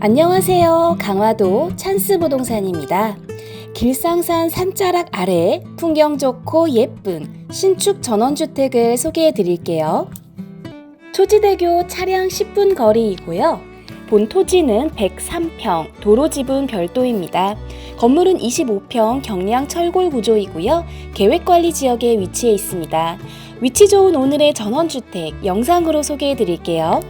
안녕하세요. 강화도 찬스 부동산입니다. 길상산 산자락 아래 풍경 좋고 예쁜 신축 전원주택을 소개해 드릴게요. 초지대교 차량 10분 거리이고요. 본 토지는 103평, 도로 지분 별도입니다. 건물은 25평 경량 철골 구조이고요. 계획관리 지역에 위치해 있습니다. 위치 좋은 오늘의 전원주택 영상으로 소개해 드릴게요.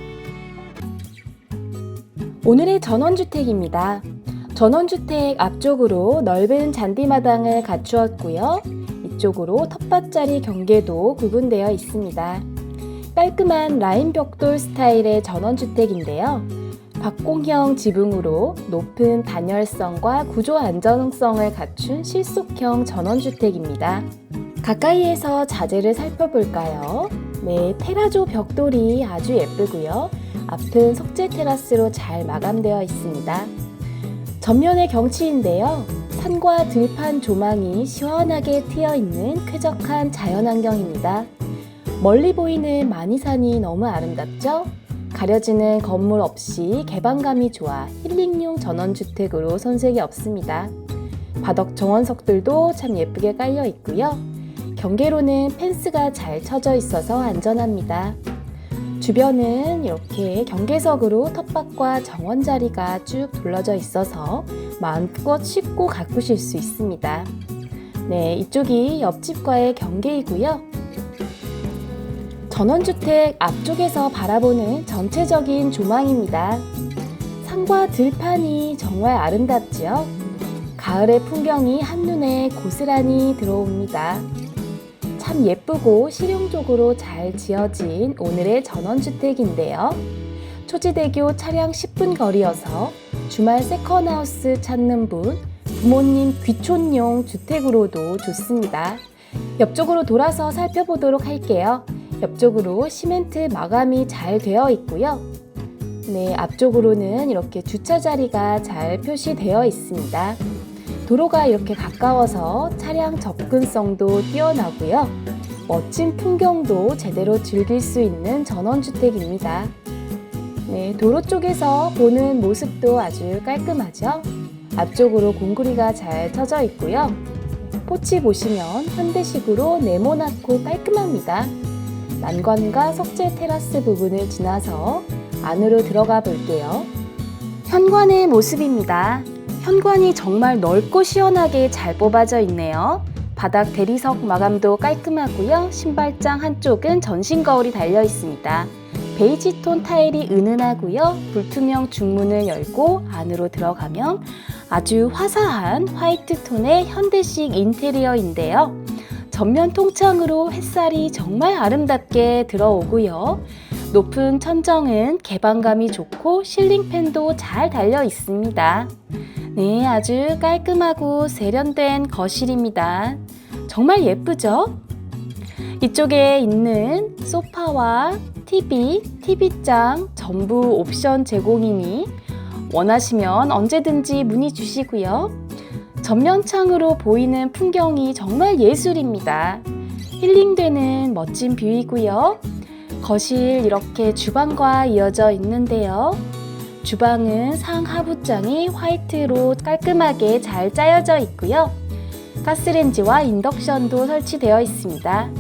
오늘의 전원주택입니다. 전원주택 앞쪽으로 넓은 잔디마당을 갖추었고요. 이쪽으로 텃밭자리 경계도 구분되어 있습니다. 깔끔한 라인 벽돌 스타일의 전원주택인데요. 박공형 지붕으로 높은 단열성과 구조 안정성을 갖춘 실속형 전원주택입니다. 가까이에서 자재를 살펴볼까요? 네, 테라조 벽돌이 아주 예쁘고요. 앞은 석재 테라스로 잘 마감되어 있습니다. 전면의 경치인데요. 산과 들판 조망이 시원하게 트여 있는 쾌적한 자연환경입니다. 멀리 보이는 마니산이 너무 아름답죠? 가려지는 건물 없이 개방감이 좋아 힐링용 전원주택으로 손색이 없습니다. 바닥 정원석들도 참 예쁘게 깔려 있고요. 경계로는 펜스가 잘 쳐져 있어서 안전합니다. 주변은 이렇게 경계석으로 텃밭과 정원 자리가 쭉 둘러져 있어서 마음껏 쉽고 가꾸실 수 있습니다. 네, 이쪽이 옆집과의 경계이고요. 전원주택 앞쪽에서 바라보는 전체적인 조망입니다. 산과 들판이 정말 아름답지요? 가을의 풍경이 한눈에 고스란히 들어옵니다. 참 예쁘고 실용적으로 잘 지어진 오늘의 전원주택인데요. 초지대교 차량 10분 거리여서 주말 세컨하우스 찾는 분, 부모님 귀촌용 주택으로도 좋습니다. 옆쪽으로 돌아서 살펴보도록 할게요. 옆쪽으로 시멘트 마감이 잘 되어 있고요. 네, 앞쪽으로는 이렇게 주차 자리가 잘 표시되어 있습니다. 도로가 이렇게 가까워서 차량 접근성도 뛰어나고요. 멋진 풍경도 제대로 즐길 수 있는 전원주택입니다. 네, 도로 쪽에서 보는 모습도 아주 깔끔하죠? 앞쪽으로 공구리가 잘 쳐져 있고요. 포치 보시면 현대식으로 네모나고 깔끔합니다. 난관과 석재 테라스 부분을 지나서 안으로 들어가 볼게요. 현관의 모습입니다. 현관이 정말 넓고 시원하게 잘 뽑아져 있네요. 바닥 대리석 마감도 깔끔하고요. 신발장 한쪽은 전신 거울이 달려 있습니다. 베이지 톤 타일이 은은하고요. 불투명 중문을 열고 안으로 들어가면 아주 화사한 화이트 톤의 현대식 인테리어인데요. 전면 통창으로 햇살이 정말 아름답게 들어오고요. 높은 천정은 개방감이 좋고 실링팬도 잘 달려 있습니다. 네, 아주 깔끔하고 세련된 거실입니다. 정말 예쁘죠? 이쪽에 있는 소파와 TV, TV장 전부 옵션 제공이니 원하시면 언제든지 문의 주시고요. 전면창으로 보이는 풍경이 정말 예술입니다. 힐링되는 멋진 뷰이고요. 거실 이렇게 주방과 이어져 있는데요. 주방은 상하부장이 화이트로 깔끔하게 잘 짜여져 있고요. 가스렌지와 인덕션도 설치되어 있습니다.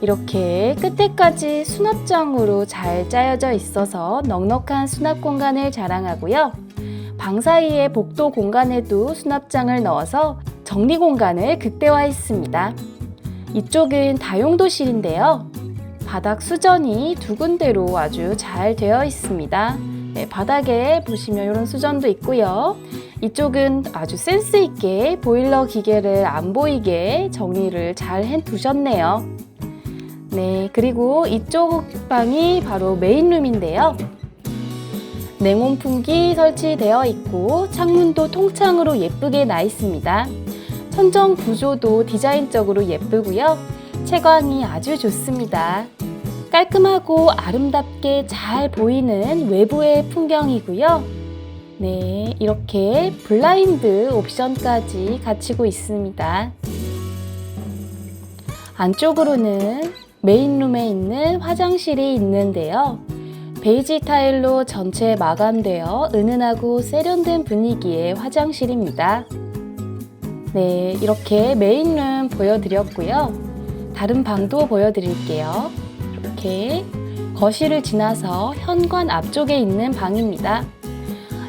이렇게 끝에까지 수납장으로 잘 짜여져 있어서 넉넉한 수납 공간을 자랑하고요. 방 사이에 복도 공간에도 수납장을 넣어서 정리 공간을 극대화했습니다. 이쪽은 다용도실인데요. 바닥 수전이 두 군데로 아주 잘 되어 있습니다. 네, 바닥에 보시면 이런 수전도 있고요. 이쪽은 아주 센스 있게 보일러 기계를 안 보이게 정리를 잘 해두셨네요. 네, 그리고 이쪽 방이 바로 메인룸인데요. 냉온풍기 설치되어 있고 창문도 통창으로 예쁘게 나 있습니다. 천정 구조도 디자인적으로 예쁘고요. 채광이 아주 좋습니다. 깔끔하고 아름답게 잘 보이는 외부의 풍경이고요. 네, 이렇게 블라인드 옵션까지 갖추고 있습니다. 안쪽으로는 메인룸에 있는 화장실이 있는데요. 베이지 타일로 전체 마감되어 은은하고 세련된 분위기의 화장실입니다. 네, 이렇게 메인룸 보여드렸고요. 다른 방도 보여드릴게요. 이렇게 거실을 지나서 현관 앞쪽에 있는 방입니다.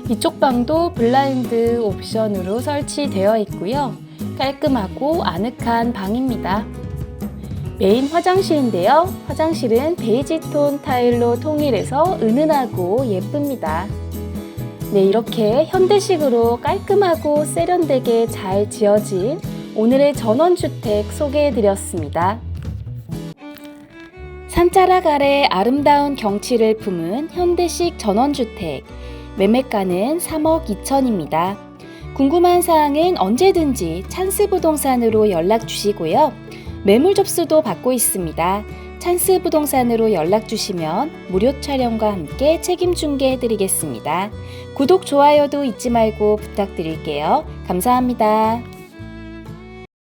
이쪽 방도 블라인드 옵션으로 설치되어 있고요. 깔끔하고 아늑한 방입니다. 메인 화장실인데요. 화장실은 베이지 톤 타일로 통일해서 은은하고 예쁩니다. 네, 이렇게 현대식으로 깔끔하고 세련되게 잘 지어진 오늘의 전원주택 소개해드렸습니다. 산자락 아래 아름다운 경치를 품은 현대식 전원주택. 매매가는 3억 2천입니다. 궁금한 사항은 언제든지 찬스 부동산으로 연락 주시고요. 매물 접수도 받고 있습니다. 찬스 부동산으로 연락 주시면 무료 촬영과 함께 책임 중개해 드리겠습니다. 구독, 좋아요도 잊지 말고 부탁드릴게요. 감사합니다.